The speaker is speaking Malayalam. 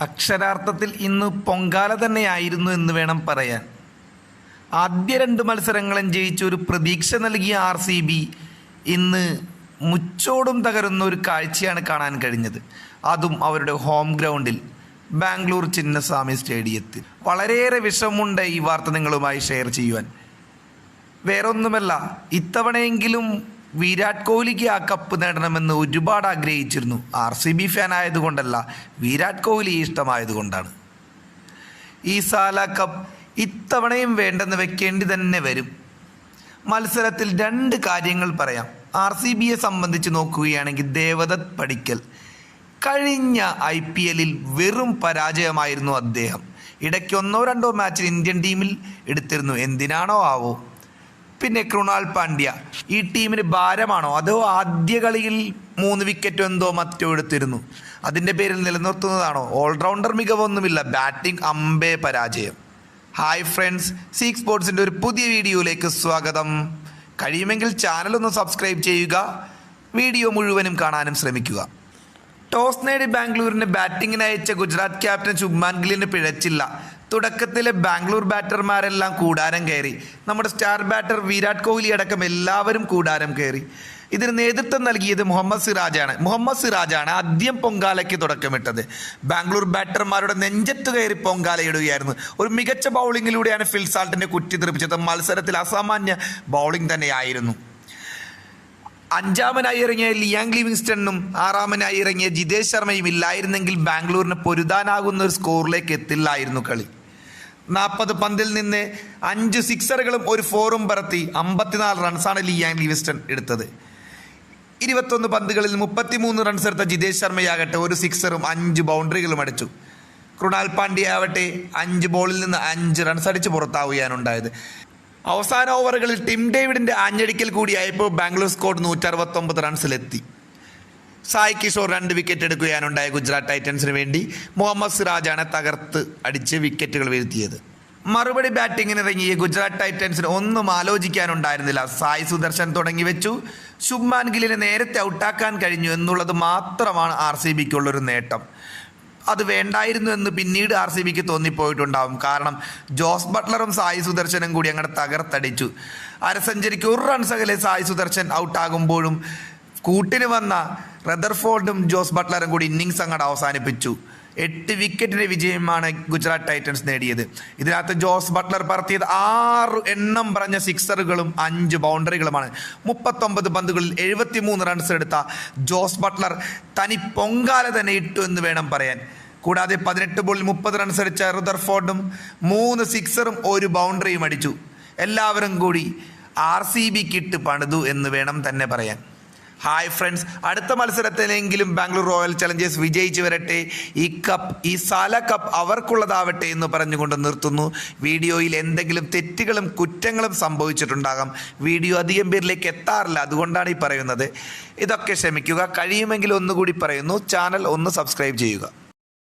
അക്ഷരാർത്ഥത്തിൽ ഇന്ന് പൊങ്കാല തന്നെയായിരുന്നു എന്ന് വേണം പറയാൻ. ആദ്യ രണ്ട് മത്സരങ്ങളും ജയിച്ച ഒരു പ്രതീക്ഷ നൽകിയ ആർ സി ബി ഇന്ന് മുച്ചോടും തകരുന്ന ഒരു കാഴ്ചയാണ് കാണാൻ കഴിഞ്ഞത്. അതും അവരുടെ ഹോം ഗ്രൗണ്ടിൽ ബാംഗ്ലൂർ ചിന്നസ്വാമി സ്റ്റേഡിയത്തിൽ. വളരെയേറെ വിഷമമുണ്ട് ഈ വാർത്ത നിങ്ങളുമായി ഷെയർ ചെയ്യുവാൻ. വേറൊന്നുമല്ല ഇത്തവണയെങ്കിലും വിരാട് കോഹ്ലിക്ക് ആ കപ്പ് നേടണമെന്ന് ഒരുപാട് ആഗ്രഹിച്ചിരുന്നു. ആർ സി ബി ഫാൻ ആയതുകൊണ്ടല്ല വിരാട് കോഹ്ലി ഇഷ്ടമായതുകൊണ്ടാണ്. ഈ സാല കപ്പ് ഇത്തവണയും വേണ്ടെന്ന് വെക്കേണ്ടി തന്നെ വരും. മത്സരത്തിൽ രണ്ട് കാര്യങ്ങൾ പറയാം. ആർ സി ബിയെ സംബന്ധിച്ച് നോക്കുകയാണെങ്കിൽ ദേവദത്ത് പടിക്കൽ. കഴിഞ്ഞ ഐ പി എല്ലിൽ വെറും പരാജയമായിരുന്നു അദ്ദേഹം. ഇടയ്ക്ക് ഒന്നോ രണ്ടോ മാച്ചിൽ ഇന്ത്യൻ ടീമിൽ എടുത്തിരുന്നു. എന്തിനാണോ ആവോ? പിന്നെ കൃണാൽ പാണ്ഡ്യ. ഈ ടീമിന് ഭാരമാണോ? അതോ ആദ്യ കളിയിൽ മൂന്ന് വിക്കറ്റ് എന്തോ മറ്റോ എടുത്തിരുന്നു? അതിന്റെ പേരിൽ നിലനിർത്തുന്നതാണോ? ഓൾറൗണ്ടർ മികവൊന്നുമില്ല. ബാറ്റിംഗ് അമ്പേ പരാജയം. ഹായ് ഫ്രണ്ട്സ് സീക്ക് സ്പോർട്സിന്റെ ഒരു പുതിയ വീഡിയോയിലേക്ക് സ്വാഗതം. കഴിയുമെങ്കിൽ ചാനൽ ഒന്ന് സബ്സ്ക്രൈബ് ചെയ്യുക. വീഡിയോ മുഴുവനും കാണാനും ശ്രമിക്കുക. ടോസ് നേടി ബാംഗ്ലൂരിന് ബാറ്റിങ്ങിന് അയച്ച ഗുജറാത്ത് ക്യാപ്റ്റൻ ശുഭ്മാൻ ഗില്ലിന് പിഴച്ചില്ല. തുടക്കത്തിലെ ബാംഗ്ലൂർ ബാറ്റർമാരെല്ലാം കൂടാരം കയറി. നമ്മുടെ സ്റ്റാർ ബാറ്റർ വിരാട് കോഹ്ലി അടക്കം എല്ലാവരും കൂടാരം കയറി. ഇതിന് നേതൃത്വം നൽകിയത് മുഹമ്മദ് സിറാജാണ്. മുഹമ്മദ് സിറാജാണ് ആദ്യം പൊങ്കാലയ്ക്ക് തുടക്കമിട്ടത്. ബാംഗ്ലൂർ ബാറ്റർമാരുടെ നെഞ്ചത്ത് കയറി പൊങ്കാലയിടുകയായിരുന്നു. ഒരു മികച്ച ബൗളിങ്ങിലൂടെയാണ് ഫിൽസാൾട്ടിനെ കുറ്റി തെറിപ്പിച്ചത് മത്സരത്തിൽ അസാമാന്യ ബൗളിംഗ് തന്നെയായിരുന്നു. അഞ്ചാമനായി ഇറങ്ങിയ ലിയാങ് ലിവിങ്സ്റ്റണും ആറാമനായി ഇറങ്ങിയ ജിതേഷ് ശർമ്മയും ഇല്ലായിരുന്നെങ്കിൽ ബാംഗ്ലൂരിന് പൊരുതാനാകുന്ന ഒരു സ്കോറിലേക്ക് എത്തില്ലായിരുന്നു കളി. നാൽപ്പത് പന്തിൽ നിന്ന് അഞ്ച് സിക്സറുകളും ഒരു ഫോറും പറത്തി അമ്പത്തിനാല് റൺസാണ് ലിയാങ് ലിവിസ്റ്റൺ എടുത്തത്. ഇരുപത്തൊന്ന് പന്തുകളിൽ മുപ്പത്തിമൂന്ന് റൺസ് എടുത്ത ജിതേഷ് ശർമ്മയാകട്ടെ ഒരു സിക്സറും അഞ്ച് ബൗണ്ടറികളും അടിച്ചു. കൃണാൽ പാണ്ഡ്യ ആവട്ടെ അഞ്ച് ബോളിൽ നിന്ന് അഞ്ച് റൺസ് അടിച്ച് പുറത്താവുകയാണ് ഉണ്ടായത് അവസാന ഓവറുകളിൽ ടിം ഡേവിഡിന്റെ ആഞ്ഞടിക്കൽ കൂടിയായപ്പോൾ ബാംഗ്ലൂർ സ്കോഡ് നൂറ്ററുപത്തൊമ്പത് റൺസിലെത്തി സായ് കിഷോർ രണ്ട് വിക്കറ്റ് എടുക്കുകയാണുണ്ടായ ഗുജറാത്ത് ടൈറ്റൻസിന് വേണ്ടി. മുഹമ്മദ് സിറാജാണ് തകർത്ത് അടിച്ച് വിക്കറ്റുകൾ വീഴ്ത്തിയത്. മറുപടി ബാറ്റിങ്ങിന് ഇറങ്ങിയ ഗുജറാത്ത് ടൈറ്റൻസിന് ഒന്നും ആലോചിക്കാനുണ്ടായിരുന്നില്ല. സായ് സുദർശൻ തുടങ്ങി വെച്ചു. ശുഭ്മാൻ ഗില്ലിനെ നേരത്തെ ഔട്ടാക്കാൻ കഴിഞ്ഞു എന്നുള്ളത് മാത്രമാണ് ആർ സി ബിക്കുള്ളൊരു നേട്ടം. അത് വേണ്ടായിരുന്നു എന്ന് പിന്നീട് ആർ സി ബിക്ക് തോന്നിപ്പോയിട്ടുണ്ടാവും. കാരണം ജോസ് ബട്ട്ലറും സായി സുദർശനും കൂടി അങ്ങനെ തകർത്തടിച്ചു. അര സെഞ്ചുറിക്ക് ഒരു റൺസ് അകലെ സായി സുദർശൻ ഔട്ടാകുമ്പോഴും കൂട്ടിന് വന്ന റദർഫോർഡും ജോസ് ബട്ട്ലറും കൂടി ഇന്നിങ്സ് അങ്ങോട്ട് അവസാനിപ്പിച്ചു. എട്ട് വിക്കറ്റിന് വിജയമാണ് ഗുജറാത്ത് ടൈറ്റൻസ് നേടിയത്. ഇതിനകത്ത് ജോസ് ബട്ട്ലർ പറത്തിയത് ആറ് എണ്ണം പറഞ്ഞ സിക്സറുകളും അഞ്ച് ബൗണ്ടറികളുമാണ്. മുപ്പത്തൊമ്പത് പന്തുകളിൽ എഴുപത്തിമൂന്ന് റൺസ് എടുത്ത ജോസ് ബട്ട്ലർ തനി പൊങ്കാല തന്നെ ഇട്ടു എന്ന് വേണം പറയാൻ. കൂടാതെ പതിനെട്ട് ബോളിൽ മുപ്പത് റൺസ് അടിച്ച റുദർഫോർഡും മൂന്ന് സിക്സറും ഒരു ബൗണ്ടറിയും അടിച്ചു. എല്ലാവരും കൂടി ആർ സി ബിക്ക് ഇട്ട് പണിതു എന്ന് വേണം തന്നെ പറയാൻ. ഹായ് ഫ്രണ്ട്സ് അടുത്ത മത്സരത്തിലെങ്കിലും ബാംഗ്ലൂർ റോയൽ ചലഞ്ചേഴ്സ് വിജയിച്ചു വരട്ടെ. ഈ കപ്പ് ഈ സാല കപ്പ് അവർക്കുള്ളതാവട്ടെ എന്ന് പറഞ്ഞുകൊണ്ട് നിർത്തുന്നു. വീഡിയോയിൽ എന്തെങ്കിലും തെറ്റുകളും കുറ്റങ്ങളും സംഭവിച്ചിട്ടുണ്ടാകാം. വീഡിയോ അധികം പേരിലേക്ക് എത്താറില്ല. അതുകൊണ്ടാണ് ഈ പറയുന്നത്. ഇതൊക്കെ ക്ഷമിക്കുക. കഴിയുമെങ്കിൽ ഒന്നുകൂടി പറയുന്നു. ചാനൽ ഒന്ന് സബ്സ്ക്രൈബ് ചെയ്യുക.